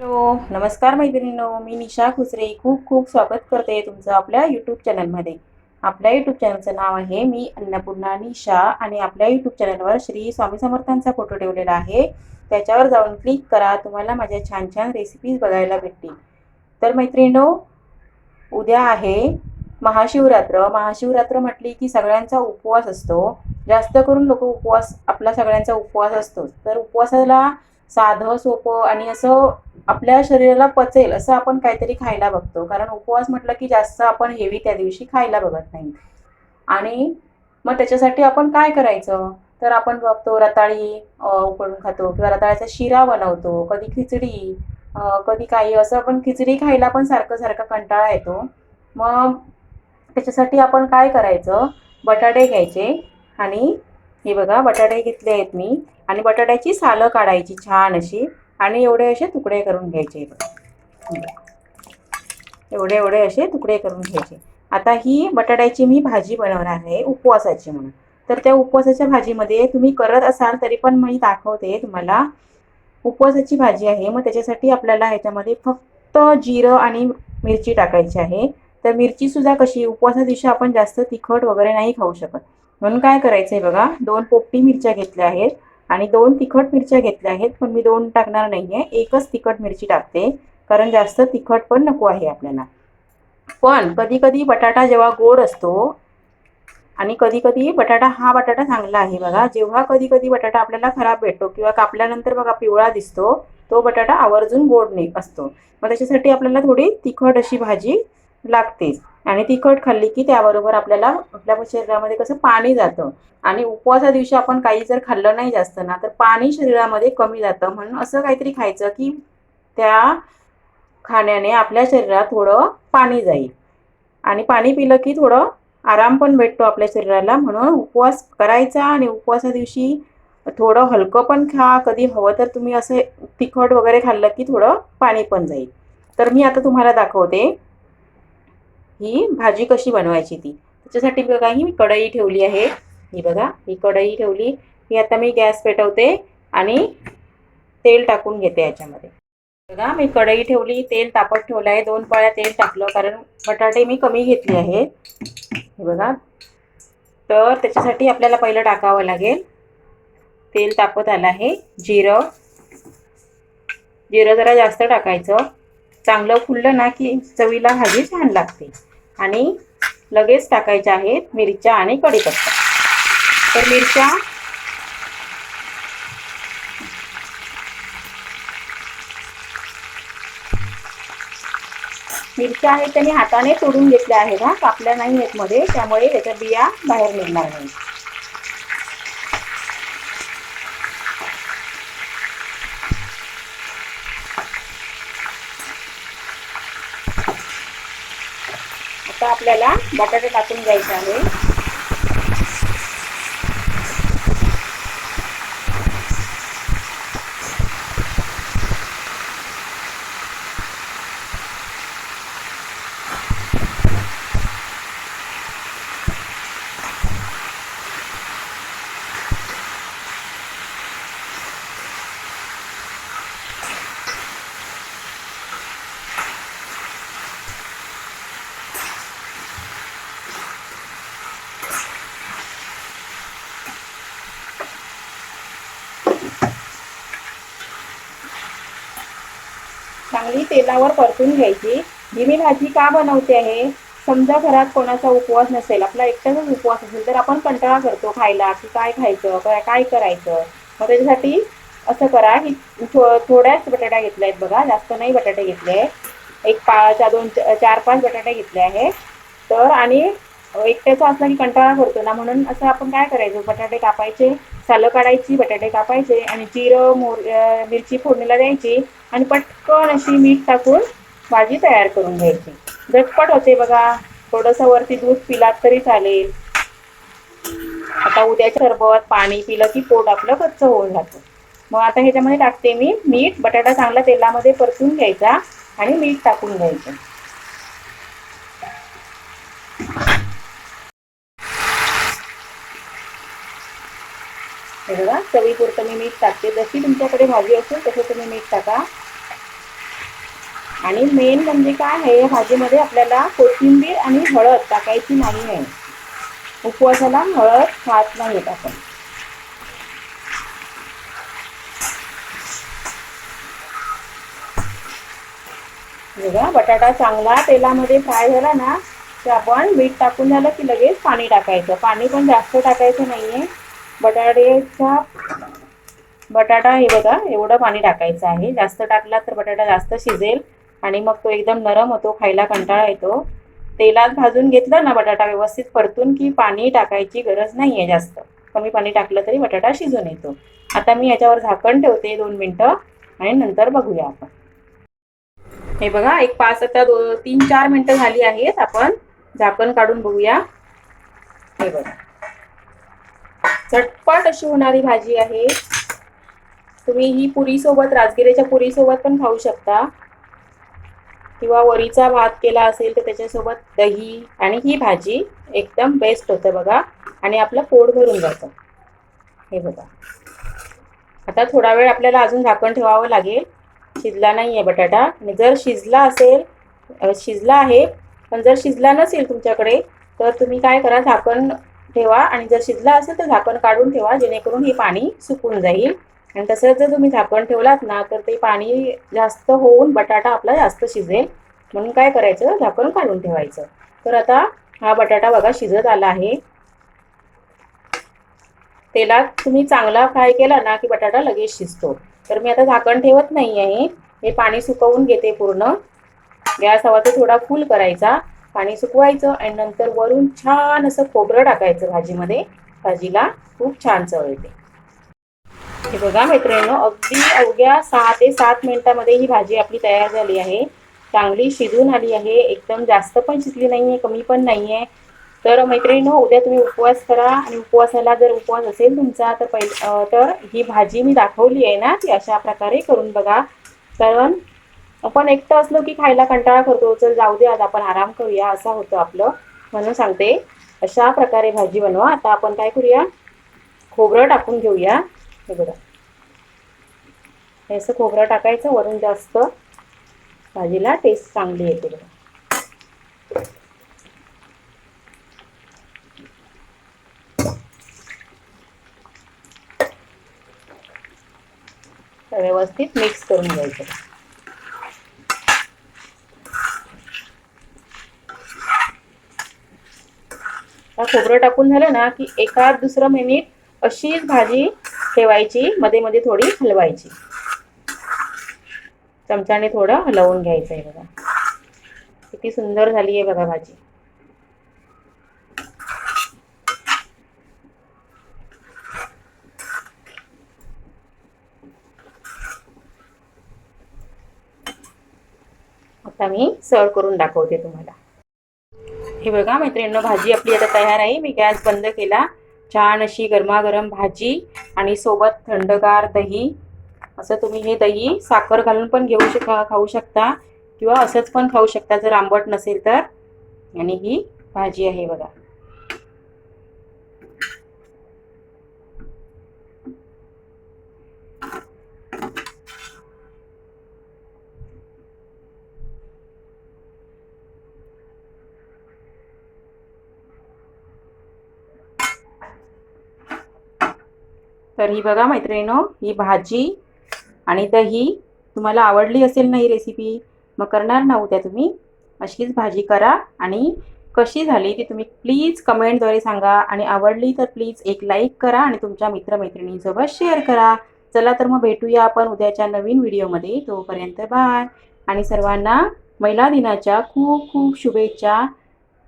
Hello नमस्कार मैत्रिणींनो मी निशा खुसरे. खूप खूप स्वागत करते तुमचं आपल्या यूट्यूब चॅनलमध्ये आपल्या यूट्यूब चॅनलचं नाव आहे मी अन्नपूर्णा निशा आणि आपल्या यूट्यूब चॅनलवर श्री स्वामी समर्थांचा फोटो ठेवलेला आहे. त्याच्यावर जाऊन क्लिक करा तुम्हाला माझ्या छान छान रेसिपीज बघायला भेटतील. तर मैत्रिणीनो उद्या आहे महाशिवरात्र. महाशिवरात्र म्हटली की सगळ्यांचा उपवास असतो. जास्त करून लोक उपवास आपला सगळ्यांचा उपवास असतो तर उपवासाला साधं सोपं आणि असं आपल्या शरीराला पचेल असं आपण काहीतरी खायला बघतो. कारण उपवास म्हटलं की जास्त आपण हेवी त्या दिवशी खायला बघत नाही. आणि मग त्याच्यासाठी आपण काय करायचं? तर आपण बघतो रताळी उकळून उकडून खातो किंवा रताळ्याचा शिरा बनवतो कधी खिचडी कधी काही असं आपण खिचडी खायला पण सारखं सारखं कंटाळा येतो. मग त्याच्यासाठी आपण काय करायचं? बटाटे घ्यायचे आणि हे बघा बटाटे घेतले आहेत मी. आणि बटाट्याची सालं काढायची छान अशी. आणि एवढे असे तुकडे करून घ्यायचे. एवढे एवढे असे तुकडे करून घ्यायचे. आता ही बटाट्याची मी भाजी बनवणार आहे उपवासाची म्हणून. तर त्या उपवासाच्या भाजीमध्ये तुम्ही करत असाल तरी पण मी दाखवते तुम्हाला. उपवासाची भाजी आहे मग त्याच्यासाठी आपल्याला ह्याच्यामध्ये फक्त जिरं आणि मिरची टाकायची आहे. तर मिरचीसुद्धा कशी उपवासा दिवशी आपण जास्त तिखट वगैरे नाही खाऊ शकत. म्हणून काय करायचं आहे बघा दोन पोपटी मिरच्या घेतल्या आहेत. आणि दोन तिखट मिरच्या घेतल्या आहेत पण मी दोन टाकणार नाही आहे एकच तिखट मिरची टाकते कारण जास्त तिखट पण नको आहे आपल्याला. पण कधी कधी बटाटा जेव्हा गोड असतो आणि कधी कधी बटाटा हा बटाटा चांगला आहे बघा. जेव्हा कधी कधी बटाटा आपल्याला खराब भेटतो किंवा कापल्यानंतर बघा पिवळा दिसतो तो बटाटा आवर्जून गोड नाही असतो. मग त्याच्यासाठी आपल्याला थोडी तिखट अशी भाजी लागतेच. आणि तिखट खाल्ली की त्याबरोबर आपल्याला आपल्या शरीरामध्ये कसं पाणी जातं. आणि उपवासा दिवशी आपण काही जर खाल्लं नाही जास्त ना तर पाणी शरीरामध्ये कमी जातं. म्हणून असं काहीतरी खायचं की त्या खाण्याने आपल्या शरीरात थोडं पाणी जाईल. आणि पाणी पिलं की थोडं आराम पण भेटतो आपल्या शरीराला. म्हणून उपवास करायचा आणि उपवासा दिवशी थोडं हलकं पण खा. कधी हवं तर तुम्ही असं तिखट वगैरे खाल्लं की थोडं पाणी पण जाईल. तर मी आता तुम्हाला दाखवते. ही भाजी कशी बनवायची ती? त्याच्यासाठी बघा ही मी कढई ठेवली आहे. ही बघा ही कढई ठेवली. ही आता मी गॅस पेटवते आणि तेल टाकून घेते याच्यामध्ये. बघा मी कढई ठेवली तेल तापत ठेवलं आहे. दोन पळ्या तेल टाकलं कारण बटाटे मी कमी घेतले आहेत. हे बघा. तर त्याच्यासाठी आपल्याला पहिलं टाकावं लागेल. तेल तापत आलं आहे. जिरं. जिरं जरा जास्त टाकायचं. चांगलं फुललं ना की चवीला भाजी छान लागते. आणि लगेच टाकायच्या आहेत मिरच्या आणि कढीपत्ता. तर मिरच्या मिरच्या आहेत त्यांनी हाताने तोडून घेतल्या आहेत हा. कापल्या नाही आहेत मध्ये त्यामुळे त्याच्या बिया बाहेर निघणार नाही आता आपल्याला बटाटे टाकून घ्यायचा आहे. चांगली तेलावर परतून घ्यायची. ही मी भाजी का बनवते आहे समजा घरात कोणाचा उपवास नसेल आपला एकट्याचाच उपवास असेल तर आपण कंटाळा करतो खायला की काय खायचं काय काय करायचं? मग त्याच्यासाठी असं करा की थो थोड्याच बटाट्या घेतल्या आहेत बघा जास्त नाही बटाटे घेतले. एक पाच दोन चार पाच बटाटे घेतले आहे तर आणि एकट्याचा असला की कंटाळा करतो ना म्हणून असं आपण काय करायचं? बटाटे कापायचे सालं काढायची बटाटे कापायचे आणि जिरं मोर मिरची फोडणीला द्यायची आणि पटकन अशी मीठ टाकून भाजी तयार करून घ्यायची. झटपट होते बघा. थोडंसं वरती दूध पिलात तरी चालेल. आता उद्या सरबत पाणी पिलं की पोट आपलं कच्चं होऊन जातं. मग आता ह्याच्यामध्ये टाकते मी मीठ. बटाटा चांगला तेलामध्ये परतून घ्यायचा आणि मीठ टाकून घ्यायचं. हे बघा चवीपुरतं मी मीठ टाकते. जशी तुमच्याकडे भाजी असेल तसं तुम्ही मीठ टाका. आणि मेन म्हणजे काय आहे या भाजीमध्ये आपल्याला कोथिंबीर आणि हळद टाकायची नाही आहे. उपवासाला हळद खात नाहीत आपण. बघा बटाटा चांगला तेलामध्ये फ्राय झाला ना तर आपण मीठ टाकून झालं की लगेच पाणी टाकायचं. पाणी पण जास्त टाकायचं नाहीये. बटाट्याचा बटाटा हे बघा एवढं पाणी टाकायचं आहे. जास्त टाकला तर बटाटा जास्त शिजेल आणि मग तो एकदम नरम होतो खायला कंटाळा येतो. तेलात भाजून घेतलं ना बटाटा व्यवस्थित परतून की पाणी टाकायची गरज नाही आहे जास्त. कमी पाणी टाकलं तरी बटाटा शिजून येतो. आता मी याच्यावर झाकण ठेवते दोन मिनटं आणि नंतर बघूया आपण. हे बघा एक पाच आता दो तीन चार मिनटं झाली आहेत. आपण झाकण काढून बघूया. हे बघा. झटपट अशी होणारी भाजी आहे. तुम्ही ही पुरीसोबत राजगिरीच्या पुरीसोबत पण खाऊ शकता. किंवा वरीचा भात केला असेल तर त्याच्यासोबत दही आणि ही भाजी एकदम बेस्ट होतं बघा. आणि आपलं पोट भरून जातं. हे बघा. आता थोडा वेळ आपल्याला अजून झाकण ठेवावं लागेल. शिजला नाही आहे बटाटा. आणि जर शिजला असेल शिजला आहे पण जर शिजला नसेल तुमच्याकडे तर तुम्ही काय करा झाकण ठेवा आणि जर शिजला असेल तर झाकण काढून ठेवा जेणेकरून हे पाणी सुकून जाईल. आणि तसंच जर तुम्ही झाकण ठेवलात ना तर ते पाणी जास्त होऊन बटाटा आपला जास्त शिजेल. म्हणून काय करायचं? झाकण काढून ठेवायचं. तर आता हा बटाटा बघा शिजत आला आहे. तेलात तुम्ही चांगला फ्राय केला ना की बटाटा लगेच शिजतो. तर मी आता झाकण ठेवत नाही आहे. हे पाणी सुकवून घेते पूर्ण. गॅस हवा तर थोडा फुल करायचा. पाणी सुकवायचं आणि नंतर वरून छान असं खोबरं टाकायचं भाजीमध्ये. भाजीला खूप छान चव येते. हे बघा मैत्रिणींनो अगदी अवघ्या सहा ते सात मिनिटामध्ये ही भाजी आपली तयार झाली आहे. चांगली शिजून आली आहे. एकदम जास्त पण शिजली नाही आहे कमी पण नाही आहे तर मैत्रिणींनो उद्या तुम्ही उपवास करा आणि उपवासाला जर उपवास असेल तुमचा तर पहि तर ही भाजी मी दाखवली आहे ना ती अशा प्रकारे करून बघा. कारण आपण एकटं असलो की खायला कंटाळा करतो चल जाऊ दे आज आपण आराम करूया असं होतं आपलं. म्हणून सांगते अशा प्रकारे भाजी बनवा. आता आपण काय करूया? खोबरं टाकून घेऊया. हे बघा. हे असं खोबरं टाकायचं वरून जास्त भाजीला टेस्ट चांगली येते बघा. व्यवस्थित मिक्स करून घ्यायचं. खोबरं टाकून झालं ना की एका दुसरं मिनिट अशीच भाजी ठेवायची मध्ये मध्ये थोडी हलवायची. चमच्याने थोडं हलवून घ्यायचं आहे बघा. किती सुंदर झाली आहे बघा भाजी. आता मी सर्व करून दाखवते तुम्हाला. हे बघा मैत्रिणींनो भाजी आपली आता तयार आहे. मी गॅस बंद केला. छान अशी गरमागरम भाजी आणि सोबत थंडगार दही. असं तुम्ही हे दही साखर घालून पण घेऊ शका खाऊ शकता किंवा असंच पण खाऊ शकता जर आंबट नसेल तर. आणि ही भाजी आहे बघा. तर ही बघा मैत्रिणीनो ही भाजी आणि दही. तुम्हाला आवडली असेल ना ही रेसिपी मग करणार ना उद्या तुम्ही. अशीच भाजी करा आणि कशी झाली ती तुम्ही प्लीज कमेंटद्वारे सांगा. आणि आवडली तर प्लीज एक लाईक करा आणि तुमच्या मित्रमैत्रिणींसोबत शेअर करा. चला तर मग भेटूया आपण उद्याच्या नवीन व्हिडिओमध्ये तोपर्यंत बाय आणि सर्वांना महिला दिनाच्या खूप खूप शुभेच्छा.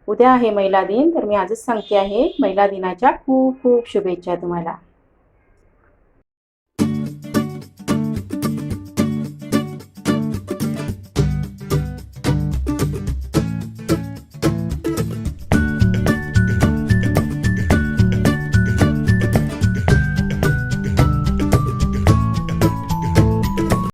उद्या आहे महिला दिन तर मी आजच सांगते आहे महिला दिनाच्या खूप खूप शुभेच्छा तुम्हाला.